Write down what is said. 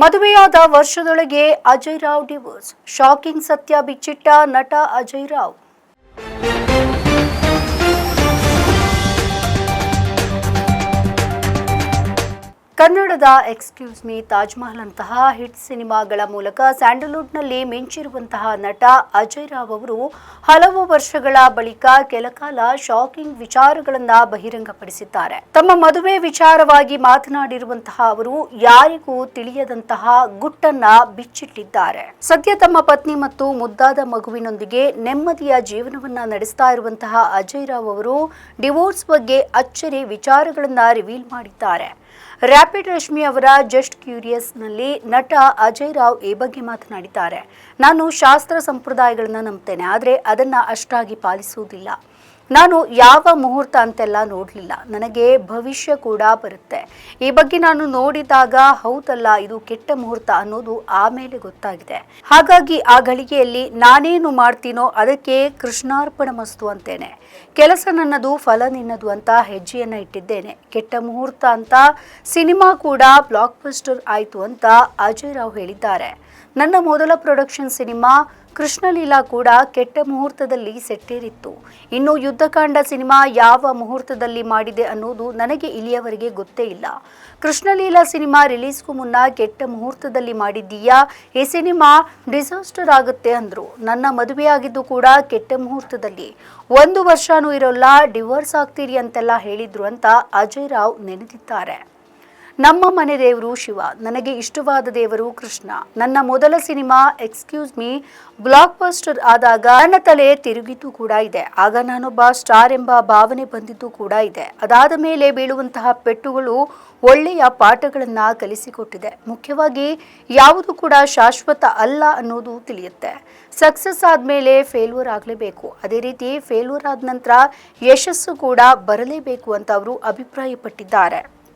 ಮದುವೆಯಾದ ವರ್ಷದೊಳಗೆ Ajay Rao divorce. Shocking ಸತ್ಯ ಬಿಚ್ಚಿಟ್ಟ ನಟ ಅಜಯ್ ರಾವ್. ಕನ್ನಡದ ಎಕ್ಸ್ಕ್ಯೂಸ್ ಮೀ ತಾಜ್ ಮಹಲ್ ಅಂತಹ ಹಿಟ್ ಸಿನಿಮಾಗಳ ಮೂಲಕ ಸ್ಯಾಂಡಲ್ವುಡ್ನಲ್ಲಿ ಮಿಂಚಿರುವಂತಹ ನಟ ಅಜಯ್ ರಾವ್ ಅವರು ಹಲವು ವರ್ಷಗಳ ಬಳಿಕ ಕೆಲಕಾಲ ಶಾಕಿಂಗ್ ವಿಚಾರಗಳನ್ನ ಬಹಿರಂಗಪಡಿಸಿದ್ದಾರೆ. ತಮ್ಮ ಮದುವೆ ವಿಚಾರವಾಗಿ ಮಾತನಾಡಿರುವಂತಹ ಅವರು ಯಾರಿಗೂ ತಿಳಿಯದಂತಹ ಗುಟ್ಟನ್ನ ಬಿಚ್ಚಿಟ್ಟಿದ್ದಾರೆ. ಸದ್ಯ ತಮ್ಮ ಪತ್ನಿ ಮತ್ತು ಮುದ್ದಾದ ಮಗುವಿನೊಂದಿಗೆ ನೆಮ್ಮದಿಯ ಜೀವನವನ್ನ ನಡೆಸ್ತಾ ಇರುವಂತಹ ಅಜಯ್ ರಾವ್ ಅವರು ಡಿವೋರ್ಸ್ ಬಗ್ಗೆ ಅಚ್ಚರಿ ವಿಚಾರಗಳನ್ನ ರಿವೀಲ್ ಮಾಡಿದ್ದಾರೆ. ರ್ಯಾಪಿಡ್ ರಶ್ಮಿ ಅವರ ಜಸ್ಟ್ ಕ್ಯೂರಿಯಸ್ನಲ್ಲಿ ನಟ ಅಜಯ್ ರಾವ್ ಈ ಬಗ್ಗೆ ಮಾತನಾಡಿದ್ದಾರೆ. ನಾನು ಶಾಸ್ತ್ರ ಸಂಪ್ರದಾಯಗಳನ್ನ ನಂಬ್ತೇನೆ, ಆದರೆ ಅದನ್ನು ಅಷ್ಟಾಗಿ ಪಾಲಿಸುವುದಿಲ್ಲ. ನಾನು ಯಾವ ಮುಹೂರ್ತ ಅಂತೆಲ್ಲ ನೋಡಲಿಲ್ಲ. ನನಗೆ ಭವಿಷ್ಯ ಕೂಡ ಬರುತ್ತೆ. ಈ ಬಗ್ಗೆ ನಾನು ನೋಡಿದಾಗ ಹೌದಲ್ಲ, ಇದು ಕೆಟ್ಟ ಮುಹೂರ್ತ ಅನ್ನೋದು ಆಮೇಲೆ ಗೊತ್ತಾಗಿದೆ. ಹಾಗಾಗಿ ಆ ಗಳಿಗೆಯಲ್ಲಿ ನಾನೇನು ಮಾಡ್ತೀನೋ ಅದಕ್ಕೆ ಕೃಷ್ಣಾರ್ಪಣ ಮಸ್ತು ಅಂತೇನೆ. ಕೆಲಸ ನನ್ನದು, ಫಲ ನಿನ್ನದು ಅಂತ ಹೆಜ್ಜೆಯನ್ನ ಇಟ್ಟಿದ್ದೇನೆ. ಕೆಟ್ಟ ಮುಹೂರ್ತ ಅಂತ ಸಿನಿಮಾ ಕೂಡ ಬ್ಲಾಕ್ ಬಸ್ಟರ್ ಆಯಿತು ಅಂತ ಅಜಯ್ ರಾವ್ ಹೇಳಿದ್ದಾರೆ. ನನ್ನ ಮೊದಲ ಪ್ರೊಡಕ್ಷನ್ ಸಿನಿಮಾ ಕೃಷ್ಣಲೀಲಾ ಕೂಡ ಕೆಟ್ಟ ಮುಹೂರ್ತದಲ್ಲಿ ಸೆಟ್ಟೇರಿತ್ತು. ಇನ್ನು ಯುದ್ಧಕಾಂಡ ಸಿನಿಮಾ ಯಾವ ಮುಹೂರ್ತದಲ್ಲಿ ಮಾಡಿದೆ ಅನ್ನೋದು ನನಗೆ ಇಲ್ಲಿಯವರೆಗೆ ಗೊತ್ತೇ ಇಲ್ಲ. ಕೃಷ್ಣಲೀಲಾ ಸಿನಿಮಾ ರಿಲೀಸ್ಗೂ ಮುನ್ನ ಕೆಟ್ಟ ಮುಹೂರ್ತದಲ್ಲಿ ಮಾಡಿದ್ದೀಯಾ? ಈ ಸಿನಿಮಾ ಡಿಸಾಸ್ಟರ್ ಆಗುತ್ತೆ ಅಂದ್ರು. ನನ್ನ ಮದುವೆಯಾಗಿದ್ದು ಕೂಡ ಕೆಟ್ಟ ಮುಹೂರ್ತದಲ್ಲಿ. ಒಂದು ವರ್ಷನೂ ಇರೋಲ್ಲ, ಡಿವೋರ್ಸ್ ಆಗ್ತೀರಿ ಅಂತೆಲ್ಲ ಹೇಳಿದ್ರು ಅಂತ ಅಜಯ್ ರಾವ್ ನೆನೆದಿದ್ದಾರೆ. ನಮ್ಮ ಮನೆ ದೇವರು ಶಿವ, ನನಗೆ ಇಷ್ಟವಾದ ದೇವರು ಕೃಷ್ಣ. ನನ್ನ ಮೊದಲ cinema excuse me blockbuster ಆದಾಗ ನನ್ನ ತಲೆ ತಿರುಗಿದ್ದು ಕೂಡ ಇದೆ. ಆಗ ನಾನೊಬ್ಬ ಸ್ಟಾರ್ ಎಂಬ ಭಾವನೆ ಬಂದಿದ್ದು ಕೂಡ ಇದೆ. ಅದಾದ ಮೇಲೆ ಬೀಳುವಂತಹ ಪೆಟ್ಟುಗಳು ಒಳ್ಳೆಯ ಪಾಠಗಳನ್ನ ಕಲಿಸಿಕೊಟ್ಟಿದೆ. ಮುಖ್ಯವಾಗಿ ಯಾವುದು ಕೂಡ ಶಾಶ್ವತ ಅಲ್ಲ ಅನ್ನೋದು ತಿಳಿಯುತ್ತೆ. ಸಕ್ಸಸ್ ಆದಮೇಲೆ ಫೇಲ್ಯೂರ್ ಆಗಲೇಬೇಕು. ಅದೇ ರೀತಿ ಫೇಲ್ಯೂರ್ ಆದ ನಂತರ ಯಶಸ್ಸು ಕೂಡ ಬರಲೇಬೇಕು ಅಂತ ಅವರು ಅಭಿಪ್ರಾಯಪಟ್ಟಿದ್ದಾರೆ.